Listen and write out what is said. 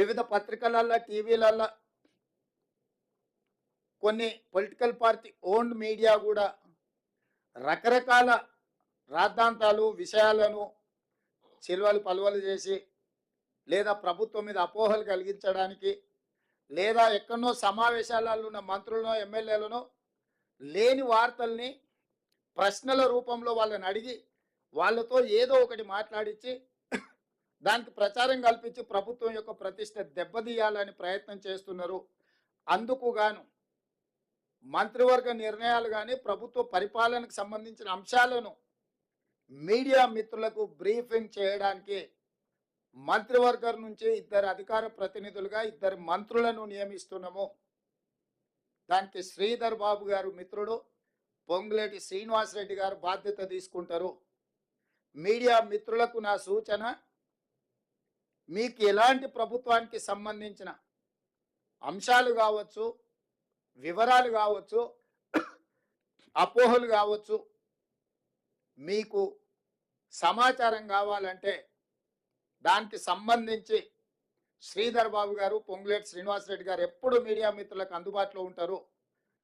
వివిధ పత్రికలల్లో టీవీలల్లో కొన్ని political party owned media కూడా రకరకాల రాద్ధాంతాలు విషయాలను చిల్వలు పలువలు చేసి లేదా ప్రభుత్వం మీద అపోహలు కలిగించడానికి లేదా ఎక్కడో సమావేశాలలో ఉన్న మంత్రులను ఎమ్మెల్యేలను లేని వార్తల్ని ప్రశ్నల రూపంలో వాళ్ళని అడిగి వాళ్ళతో ఏదో ఒకటి మాట్లాడించి దానికి ప్రచారం కల్పించి ప్రభుత్వం యొక్క ప్రతిష్ట దెబ్బతీయాలని ప్రయత్నం చేస్తున్నారు. అందుకు గాను మంత్రివర్గ నిర్ణయాలు కానీ ప్రభుత్వ పరిపాలనకు సంబంధించిన అంశాలను మీడియా మిత్రులకు బ్రీఫింగ్ చేయడానికి మంత్రివర్గం నుంచి ఇద్దరు అధికార ప్రతినిధులుగా ఇద్దరు మంత్రులను నియమిస్తున్నాము. దానికి శ్రీధర్ బాబు గారు మిత్రుడు పొంగులేటి శ్రీనివాసరెడ్డి గారు బాధ్యత తీసుకుంటారు. మీడియా మిత్రులకు నా సూచన మీకు ఎలాంటి ప్రభుత్వానికి సంబంధించిన అంశాలు కావచ్చు వివరాలు కావచ్చు అపోహలు కావచ్చు మీకు సమాచారం కావాలంటే దానికి సంబంధించి శ్రీధర్ బాబు గారు పొంగులేటి శ్రీనివాసరెడ్డి గారు ఎప్పుడు మీడియా మిత్రులకు అందుబాటులో ఉంటారు?